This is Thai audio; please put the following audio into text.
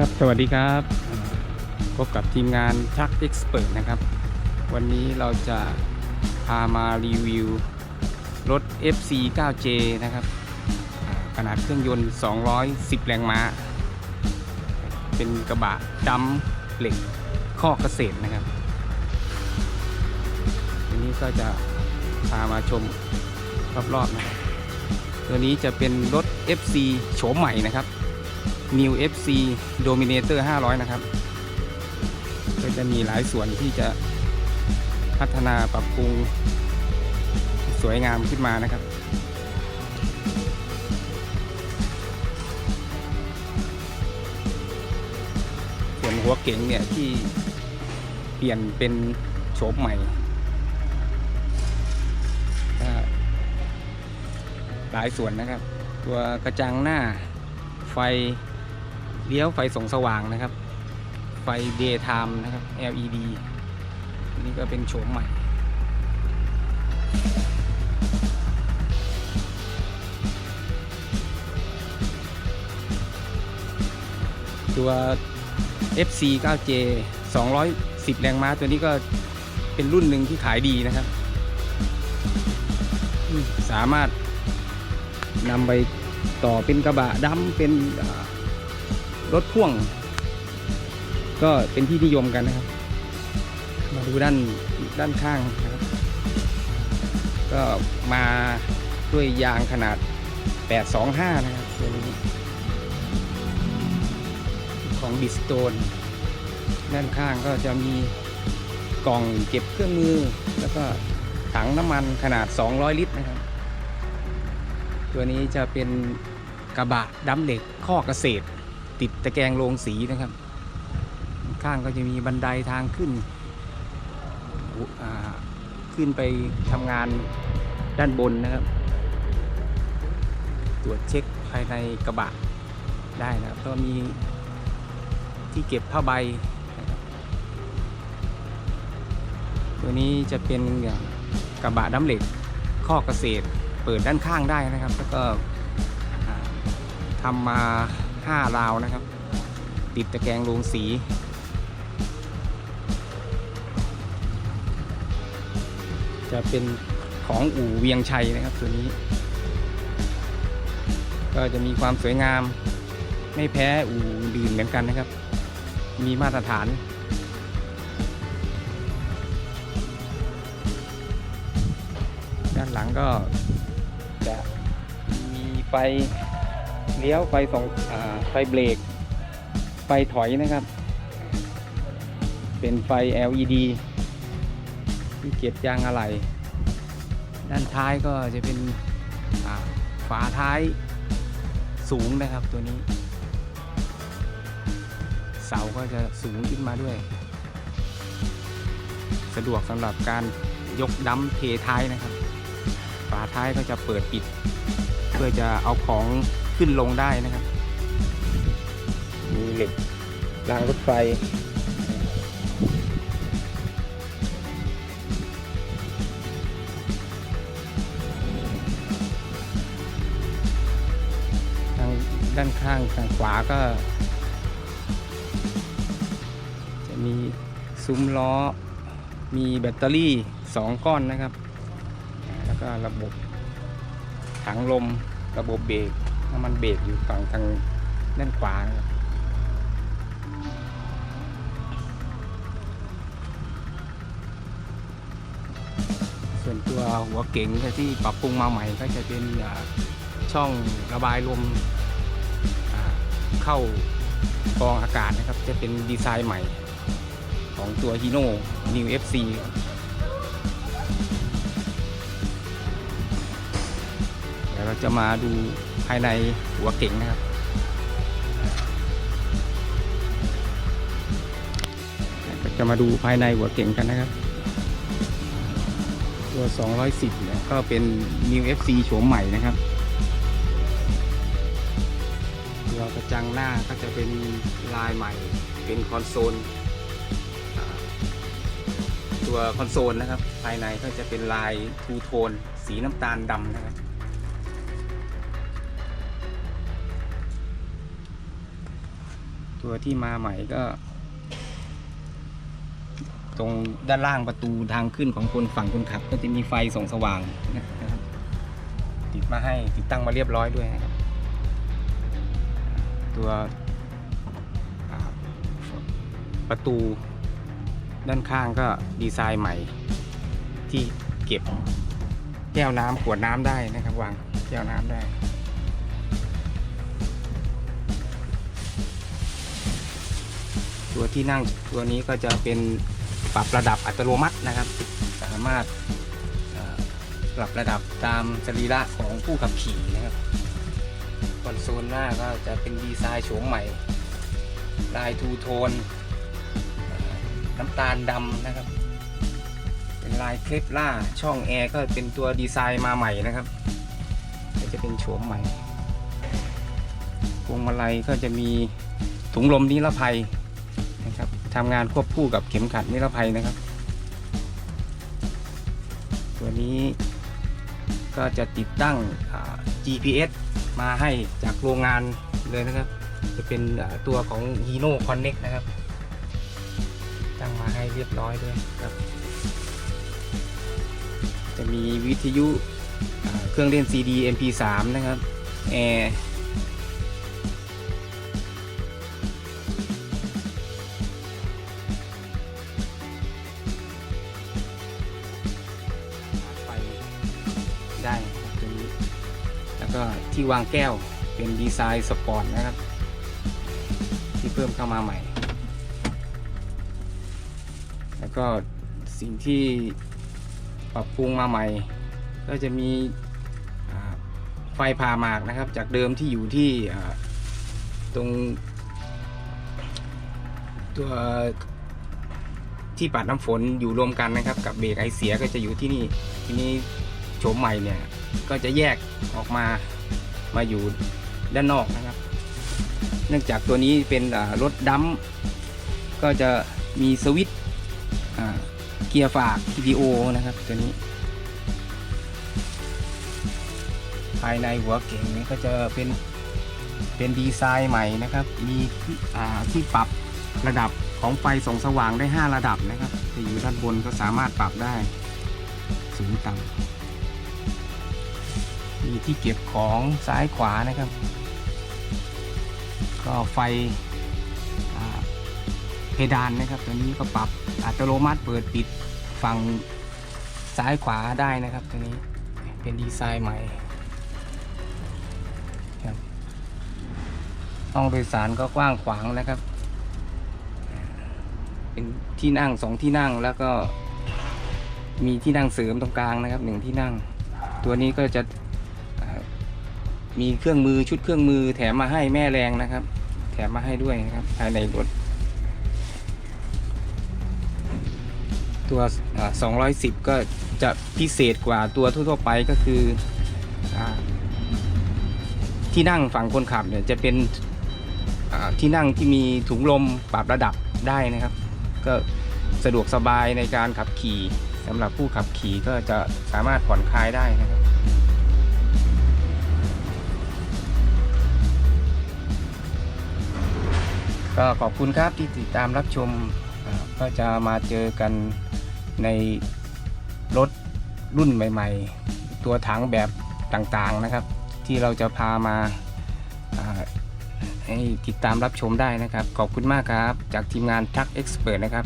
ครับ สวัสดีครับ พบกับทีมงานชักเอ็กซ์เพรนะครับ วันนี้เราจะพามารีวิวรถ FC 9J นะครับ ขนาดเครื่องยนต์ 210 แรงม้า เป็นกระบะดำเหล็กข้อเกษตรนะครับ วันนี้ก็จะพามาชมรอบๆนะครับตัวนี้จะเป็นรถ FC โฉมใหม่นะครับ New FC Dominator 500 นะครับ ก็จะมีหลายส่วนที่จะพัฒนาปรับปรุงสวยงามขึ้นมานะครับ ส่วนหัวเก๋งเนี่ยที่เปลี่ยนเป็นโฉมใหม่หลายส่วนนะครับ ตัวกระจังหน้าไฟ เลี้ยวไฟส่องสว่างนะครับ ไฟ daytime นะครับ LED นนี้ก็เป็นโฉมใหม่ ตัว FC 9J 210 แรงม้าตัวนี้ก็เป็นรุ่นหนึ่งที่ขายดีนะครับ สามารถนำไปต่อเป็นกระบะดำเป็น รถพ่วง ก็เป็นที่นิยมกันนะครับ มาดูด้านด้านข้างนะครับ ก็มาด้วยยางขนาด 825 นะครับตัวนี้ของบิสโตนด้านข้างก็จะมีกล่องเก็บเครื่องมือ แล้วก็ถังน้ำมันขนาด 200 ลิตรนะครับ ตัวนี้จะเป็นกระบะดำเหล็กข้อเกษตร ติดตะแกรงโรงสีนะครับ ข้างก็จะมีบันไดทางขึ้น ขึ้นไปทำงานด้านบนนะครับ ตรวจเช็คภายในกระบะได้นะครับก็มีที่เก็บผ้าใบตัวนี้จะเป็นอย่างกระบะดำเหล็กข้อเกษตรเปิดด้านข้างได้นะครับ แล้วก็ทำมา 5ราวนะครับ ติดตะแกรงโรงสี จะเป็นของอู่เวียงชัยนะครับตัวนี้ ก็จะมีความสวยงามไม่แพ้อู่อื่นเหมือนกันนะครับ มีมาตรฐานด้านหลังก็จะมีไฟ เลี้ยวไฟสองอไฟเบรก ไฟถอยนะครับ เป็นไฟ LED ที่เก็บยางอะไหล่ด้านท้ายก็จะเป็นฝาท้ายสูงนะครับตัวนี้ เสาก็จะสูงขึ้นมาด้วย สะดวกสำหรับการยกดั้มเทท้ายนะครับ ฝาท้ายก็จะเปิดปิด เพื่อจะเอาของ ขึ้นลงได้นะครับ มีเหล็กรางรถไฟ ทางด้านข้างทางขวาก็ จะมีซุ้มล้อ มีแบตเตอรี่ 2 ก้อนนะครับ แล้วก็ระบบถังลมระบบเบรก น้ำมันเบรกอยู่ฝั่งทางด้านขวานะครับส่วนตัวหัวเก๋งที่ปรับปรุงมาใหม่ก็จะเป็นช่องระบายลมเข้ากรองอากาศนะครับ จะเป็นดีไซน์ใหม่ของตัว Hino New FC ครับ เราจะมาดูภายในหัวเก๋งนะครับจะมาดูภายในหัวเก๋งกันนะครับตัว 210เนี่ยก็เป็น New FC โฉมใหม่นะครับตัวกระจังหน้าก็จะเป็นลายใหม่ เป็นคอนโซล ตัวคอนโซลนะครับ ภายในก็จะเป็นลายทูโทน สีน้ำตาลดำนะครับ ตัวที่มาใหม่ก็ ตรงด้านล่างประตูทางขึ้นของคนฝั่งคนขับ ก็จะมีไฟส่องสว่างนะครับติดมาให้ติดตั้งมาเรียบร้อยด้วยนะครับ ตัวประตูด้านข้างก็ดีไซน์ใหม่ที่เก็บแก้วน้ำขวดน้ำได้นะครับ วางแก้วน้ำได้ ตัวที่นั่งตัวนี้ก็จะเป็นปรับระดับอัตโนมัตินะครับ สามารถปรับระดับตามสรีระของผู้ขับขี่นะครับคอนโซลหน้าก็จะเป็นดีไซน์โฉมใหม่ ลายทูโทน น้ำตาลดำนะครับ เป็นลายเคลปล่าช่องแอร์ก็เป็นตัวดีไซน์มาใหม่นะครับก็จะเป็นโฉมใหม่พวงมาลัยก็จะมีถุงลมนิรภัย ทำงานควบคู่กับเข็มขัดนิรภัยนะครับ ตัวนี้ก็จะติดตั้ง GPS มาให้จากโรงงานเลยนะครับ จะเป็นตัวของ Hino Connect นะครับ ตั้งมาให้เรียบร้อยด้วยครับ จะมีวิทยุเครื่องเล่น CD MP3 นะครับแอร์ แล้วก็ที่วางแก้วเป็นดีไซน์สปอร์ตนะครับ ที่เพิ่มเข้ามาใหม่ แล้วก็สิ่งที่ปรับปรุงมาใหม่ ก็จะมีไฟผ่าหมากนะครับ จากเดิมที่อยู่ที่ตรง ตัวที่ปัดน้ำฝนอยู่รวมกันนะครับ กับเบรกไอเสียก็จะอยู่ที่นี่ทีนี้โฉมใหม่เนี่ย ก็จะแยกออกมามาอยู่ด้านนอกนะครับ เนื่องจากตัวนี้เป็นรถดัมก็จะมีสวิตช์เกียร์ฝาก TPO นะครับตัวนี้ ภายในหัวเก่งนี้ก็จะเป็นเป็นดีไซน์ใหม่นะครับ มีที่อ่าที่ปรับระดับของไฟส่องสว่างได้ 5 ระดับนะครับจะอยู่ด้านบนก็สามารถปรับได้สูงต่ำ มีที่เก็บของซ้ายขวานะครับ ก็ไฟเพดานนะครับตัวนี้ก็ปรับอัตโนมัติเปิดปิดฝั่งซ้ายขวาได้นะครับตัวนี้เป็นดีไซน์ใหม่ห้องโดยสารก็กว้างขวางนะครับ เป็นที่นั่งสองที่นั่งแล้วก็มีที่นั่งเสริมตรงกลางนะครับหนึ่งที่นั่ง ตัวนี้ก็จะ มีเครื่องมือชุดเครื่องมือแถมมาให้แม่แรงนะครับ แถมมาให้ด้วยนะครับ ภายในรถ ตัว 210 ก็จะพิเศษกว่าตัวทั่วๆไปก็คืออที่นั่งฝั่งคนขับเนี่ยจะเป็นที่นั่งที่มีถุงลมปรับระดับได้นะครับ ก็สะดวกสบายในการขับขี่สำหรับผู้ขับขี่ก็จะสามารถผ่อนคลายได้นะครับ ก็ขอบคุณครับที่ติดตามรับชมก็จะมาเจอกันในรถรุ่นใหม่ ๆ ตัวถังแบบต่างๆนะครับ ที่เราจะพามาให้ติดตามรับชมได้นะครับ ขอบคุณมากครับ จากทีมงานทักเอ็กซ์เพรนะครับ